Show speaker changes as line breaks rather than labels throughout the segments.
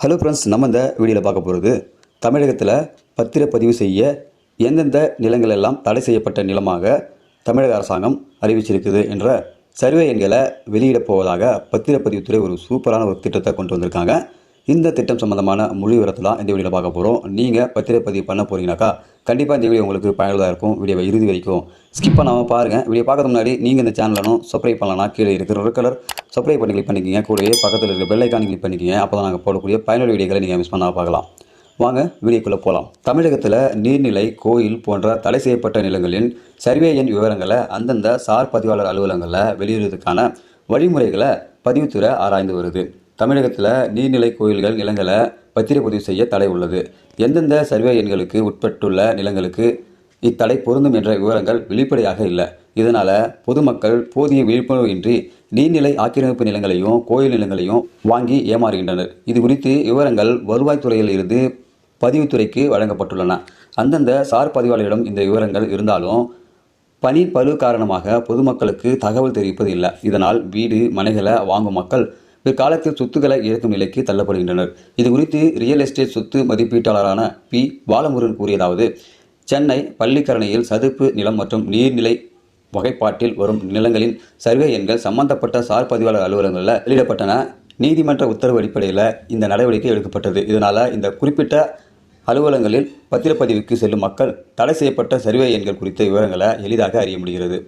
Hello friends நம்ம இந்த வீடியோவில் பார்க்க போகிறது தமிழகத்தில் பத்திரப்பதிவு செய்ய எந்தெந்த நிலங்கள் எல்லாம் தடை செய்யப்பட்ட நிலமாக தமிழக அரசாங்கம் அறிவிச்சிருக்குது என்ற சர்வே எண்களை வெளியிடப் போவதாக பத்திரப்பதிவுத்துறை ஒரு சூப்பரான ஒரு திட்டத்தை கொண்டு வந்திருக்காங்க. இந்த திட்டம் சம்பந்தமான முழு விவரத்தை தான் இந்த வீடியோவில் பார்க்க போகிறோம் நீங்கள் பத்திரப்பதிவு பண்ண போகிறீங்கனாக்கா கண்டிப்பாக இந்த வீடியோ உங்களுக்கு பயனுள்ளதாக இருக்கும். வீடியோவை இறுதி வரைக்கும் ஸ்கிப் பண்ணாமல் பாருங்கள் வீடியோ பார்க்கறது முன்னாடி நீங்கள் இந்த சேனலும் சப்ஸ்கிரைப் பண்ணலாம் கீழே இருக்கிற ஒரு கலர் சப்ஸ்கிரைப் பண்ணி கிளிக் பண்ணிக்கிங்க. கூடவே பக்கத்தில் இருக்கிற பெல் ஐக்கான் கிளிக் பண்ணிக்கிங்க. அப்போ தான் நாங்கள் போடக்கூடிய பயனுள்ள வீடியோக்களை நீங்கள் மிஸ் பண்ணால் பார்க்கலாம். வாங்க வீடியோக்குள்ளே போகலாம் தமிழகத்தில் நீர்நிலை கோயில் போன்ற தடை செய்யப்பட்ட நிலங்களின் சர்வே எண் விவரங்களை அந்தந்த சார் பதிவாளர் அலுவலகங்களில் வெளியிடுவதற்கான வழிமுறைகளை பதிவுத்துறை ஆராய்ந்து வருது. தமிழகத்தில் நீர்நிலை கோயில்கள் நிலங்களை பத்திரப்பதிவு செய்ய தடை உள்ளது. எந்தெந்த சர்வே எண்களுக்கு உட்பட்டுள்ள நிலங்களுக்கு இத்தடை பொருந்தும் என்ற விவரங்கள் வெளிப்படையாக இல்லை. இதனால் பொதுமக்கள் போதிய விழிப்புணர்வு இன்றி நீர்நிலை ஆக்கிரமிப்பு நிலங்களையும் கோயில் நிலங்களையும் வாங்கி ஏமாறுகின்றனர். இது குறித்து விவரங்கள் வருவாய்த்துறையில் இருந்து பதிவுத்துறைக்கு வழங்கப்பட்டுள்ளன. அந்தந்த சார் பதிவாளரிடம் இந்த விவரங்கள் இருந்தாலும் பனி பழு காரணமாக பொதுமக்களுக்கு தகவல் தெரிவிப்பது இல்லை. இதனால் வீடு மனைகளை வாங்கும் மக்கள் பிற்காலத்தில் சொத்துக்களை இழக்கும் நிலைக்கு தள்ளப்படுகின்றனர். இது குறித்து ரியல் எஸ்டேட் சொத்து மதிப்பீட்டாளரான பி பாலமுருகன் கூறியதாவது சென்னை பள்ளிக்கரணையில் சதுப்பு நிலம் மற்றும் நீர்நிலை வகைப்பாட்டில் வரும் நிலங்களின் சர்வே எண்கள் சம்பந்தப்பட்ட சார் பதிவாளர் அலுவலகங்களில் வெளியிடப்பட்டன. நீதிமன்ற உத்தரவு அடிப்படையில் இந்த நடவடிக்கை எடுக்கப்பட்டது. இதனால் இந்த குறிப்பிட்ட அலுவலகங்களில் பத்திரப்பதிவுக்கு செல்லும் மக்கள் தடை செய்யப்பட்ட சர்வே எண்கள் குறித்த விவரங்களை எளிதாக அறிய முடிகிறது.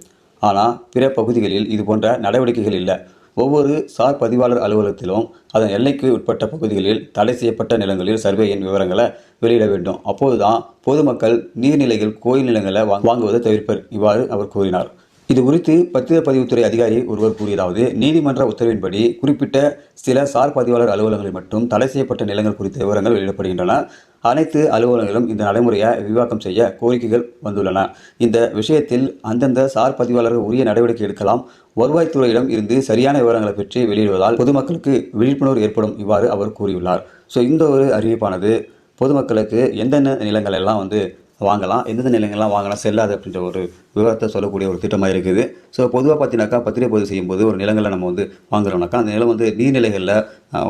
ஆனால் பிற பகுதிகளில் இது போன்ற நடவடிக்கைகள் இல்லை. ஒவ்வொரு சார் பதிவாளர் அலுவலகத்திலும் அதன் எல்லைக்கு உட்பட்ட பகுதிகளில் தடை செய்யப்பட்ட நிலங்களில் சர்வே எண் விவரங்களை வெளியிட வேண்டும். அப்போதுதான் பொதுமக்கள் நீர்நிலைகள் கோயில் நிலங்களை வாங்க- வாங்குவதை தவிர்ப்பர் இவ்வாறு அவர் கூறினார். இது குறித்து பத்திரப்பதிவுத்துறை அதிகாரி ஒருவர் கூறியதாவது நீதிமன்ற உத்தரவின்படி குறிப்பிட்ட சில சார் பதிவாளர் அலுவலகங்களில் மட்டும் தடை செய்யப்பட்ட நிலங்கள் குறித்த விவரங்கள் வெளியிடப்படுகின்றன. அனைத்து அலுவலகங்களும் இந்த நடைமுறையை விரிவாக்கம் செய்ய கோரிக்கைகள் வந்துள்ளன. இந்த விஷயத்தில் அந்தந்த சார் பதிவாளர்கள் உரிய நடவடிக்கை எடுக்கலாம். வருவாய்த்துறையிடம் இருந்து சரியான விவரங்களை பெற்று வெளியிடுவதால் பொதுமக்களுக்கு விழிப்புணர்வு ஏற்படும் இவ்வாறு அவர் கூறியுள்ளார். ஸோ இந்த ஒரு அறிவிப்பானது பொதுமக்களுக்கு எந்தெந்த நிலங்கள் எல்லாம் வந்து வாங்கலாம் எந்தெந்த நிலங்கள்லாம் வாங்கலாம் செல்லாது அப்படின்ற ஒரு விவரத்தை சொல்லக்கூடிய ஒரு திட்டமாக இருக்குது. ஸோ பொதுவாக பார்த்தீங்கன்னாக்கா பத்திரிகைப்பதிவு செய்யும்போது ஒரு நிலங்களை நம்ம வந்து வாங்குறோம்னாக்கா அந்த நிலம் வந்து நீர்நிலைகளில்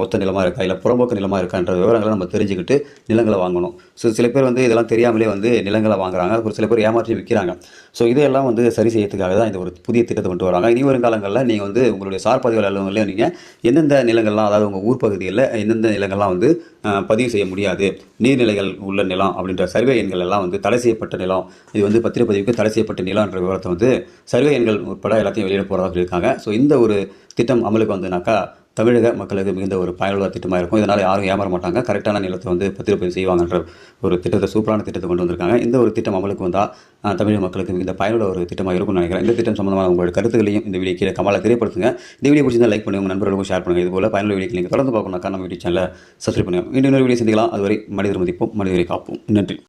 ஒத்த நிலமாக இருக்கா இல்லை புறம்போக்கு நிலமாக இருக்கான்ற விவரங்களை நம்ம தெரிஞ்சுக்கிட்டு நிலங்களை வாங்கணும். ஸோ சில பேர் வந்து இதெல்லாம் தெரியாமலே வந்து நிலங்களை வாங்குறாங்க. ஒரு சில பேர் ஏமாற்றி விற்கிறாங்க ஸோ இதையெல்லாம் வந்து சரி செய்யறதுக்காக தான் இந்த ஒரு புதிய திட்டத்தை கொண்டு வராங்க. இனி வரும் காலங்களில் நீங்கள் வந்து உங்களுடைய சார் பதிவு அலுவலகங்களையும் நீங்கள் எந்தெந்த நிலங்கள்லாம் அதாவது உங்கள் ஊர் பகுதியில் எந்தெந்த நிலங்கள்லாம் வந்து பதிவு செய்ய முடியாது. நீர்நிலைகள் உள்ள நிலம் அப்படின்ற சர்வே எண்கள் எல்லாம் வந்து தடை செய்யப்பட்ட நிலம். இது வந்து பத்திரப்பதிவுக்கு தடை செய்யப்பட்ட நிலம். என்ற விவரத்தை வந்து சர்வே எண்கள் உட்பட எல்லாத்தையும் வெளியிட போகிறதா சொல்லியிருக்காங்க. ஸோ இந்த ஒரு திட்டம் அமலுக்கு வந்துனாக்கா தமிழக மக்களுக்கு மிகுந்த ஒரு பயனுள்ள திட்டமாக இருக்கும். இதனால் யாரும் ஏமாற மாட்டாங்க. கரெக்டான நிலத்தை வந்து பத்திரப்பதிவு செய்வாங்கன்ற ஒரு திட்டத்தை சூப்பரான திட்டத்தை கொண்டு வந்திருக்காங்க. இந்த ஒரு திட்டம் அமலுக்கு வந்தால் தமிழக மக்களுக்கு மிகுந்த பயனுள்ள ஒரு திட்டமாக இருக்கும்னு நினைக்கிறேன். இந்த திட்டம் சம்பந்தமான உங்களோட கருத்துக்களையும் இந்த வீடியோ கீழே கமலை தெரியப்படுத்துங்க. இந்த வீடியோ பிடிச்சிருந்தா லைக் பண்ணுங்க உங்கள் நண்பர்களுக்கும் ஷேர் பண்ணுங்கள் இது போல பயனுள்ள வீடியோ நீங்கள் தொடர்ந்து பார்க்கணும்னாக்கா நம்ம வீடியோ சேனலை சப்ஸ்கிரைப் பண்ணுங்கள் இன்னொரு வீடியோ சந்திக்கலாம். அதுவரை மனிதர் மதிப்போம் மனிதரை காப்போம். நன்றி.